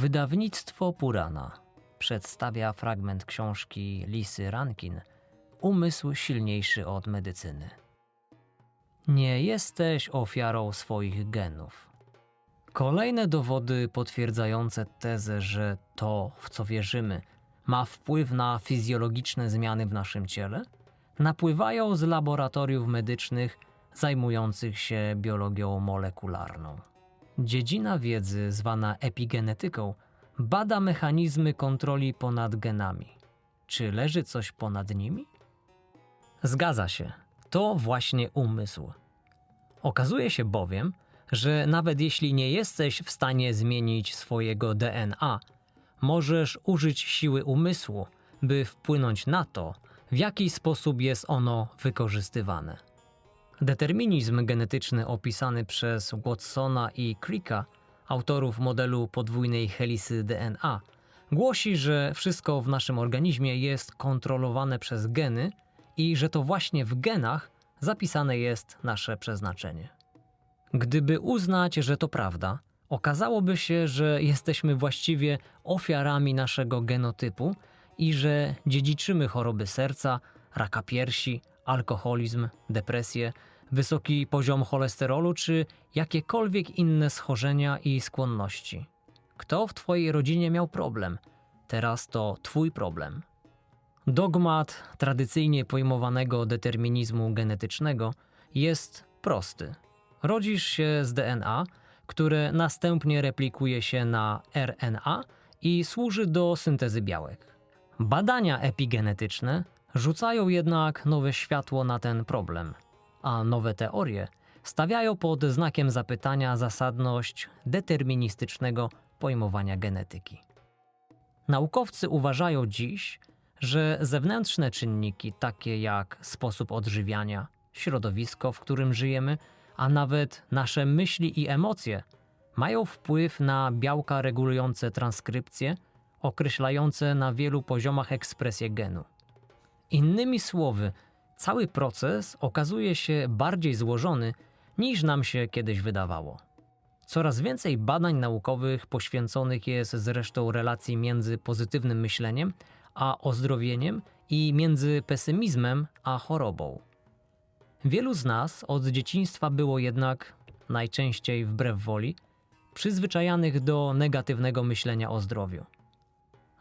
Wydawnictwo Purana przedstawia fragment książki Lisy Rankin Umysł silniejszy od medycyny. Nie jesteś ofiarą swoich genów. Kolejne dowody potwierdzające tezę, że to, w co wierzymy, ma wpływ na fizjologiczne zmiany w naszym ciele, napływają z laboratoriów medycznych zajmujących się biologią molekularną. Dziedzina wiedzy zwana epigenetyką bada mechanizmy kontroli ponad genami. Czy leży coś ponad nimi? Zgadza się, to właśnie umysł. Okazuje się bowiem, że nawet jeśli nie jesteś w stanie zmienić swojego DNA, możesz użyć siły umysłu, by wpłynąć na to, w jaki sposób jest ono wykorzystywane. Determinizm genetyczny opisany przez Watsona i Cricka, autorów modelu podwójnej helisy DNA, głosi, że wszystko w naszym organizmie jest kontrolowane przez geny i że to właśnie w genach zapisane jest nasze przeznaczenie. Gdyby uznać, że to prawda, okazałoby się, że jesteśmy właściwie ofiarami naszego genotypu i że dziedziczymy choroby serca, raka piersi, alkoholizm, depresję, wysoki poziom cholesterolu czy jakiekolwiek inne schorzenia i skłonności. Kto w Twojej rodzinie miał problem? Teraz to Twój problem. Dogmat tradycyjnie pojmowanego determinizmu genetycznego jest prosty. Rodzisz się z DNA, które następnie replikuje się na RNA i służy do syntezy białek. Badania epigenetyczne rzucają jednak nowe światło na ten problem, a nowe teorie stawiają pod znakiem zapytania zasadność deterministycznego pojmowania genetyki. Naukowcy uważają dziś, że zewnętrzne czynniki, takie jak sposób odżywiania, środowisko, w którym żyjemy, a nawet nasze myśli i emocje, mają wpływ na białka regulujące transkrypcję, określające na wielu poziomach ekspresję genu. Innymi słowy, cały proces okazuje się bardziej złożony niż nam się kiedyś wydawało. Coraz więcej badań naukowych poświęconych jest zresztą relacji między pozytywnym myśleniem a ozdrowieniem i między pesymizmem a chorobą. Wielu z nas od dzieciństwa było jednak, najczęściej wbrew woli, przyzwyczajanych do negatywnego myślenia o zdrowiu.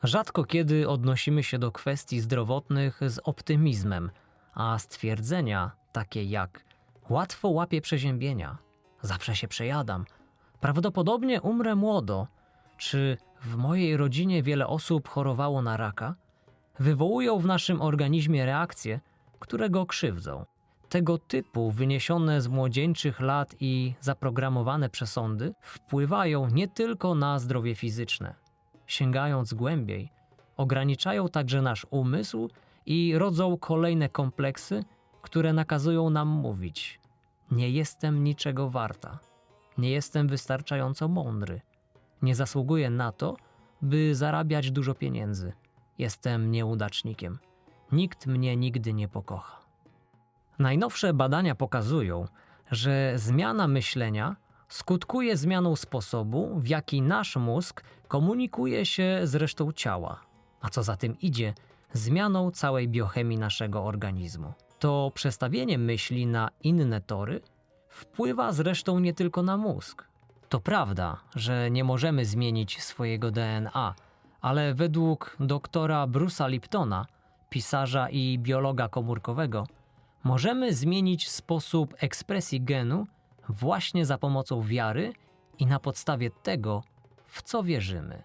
Rzadko kiedy odnosimy się do kwestii zdrowotnych z optymizmem, a stwierdzenia takie jak łatwo łapię przeziębienia, zawsze się przejadam, prawdopodobnie umrę młodo, czy w mojej rodzinie wiele osób chorowało na raka, wywołują w naszym organizmie reakcje, które go krzywdzą. Tego typu wyniesione z młodzieńczych lat i zaprogramowane przesądy wpływają nie tylko na zdrowie fizyczne. Sięgając głębiej, ograniczają także nasz umysł i rodzą kolejne kompleksy, które nakazują nam mówić: Nie jestem niczego warta, nie jestem wystarczająco mądry, nie zasługuję na to, by zarabiać dużo pieniędzy. Jestem nieudacznikiem. Nikt mnie nigdy nie pokocha. Najnowsze badania pokazują, że zmiana myślenia skutkuje zmianą sposobu, w jaki nasz mózg komunikuje się z resztą ciała, a co za tym idzie, zmianą całej biochemii naszego organizmu. To przestawienie myśli na inne tory wpływa zresztą nie tylko na mózg. To prawda, że nie możemy zmienić swojego DNA, ale według doktora Bruce'a Liptona, pisarza i biologa komórkowego, możemy zmienić sposób ekspresji genu właśnie za pomocą wiary i na podstawie tego, w co wierzymy.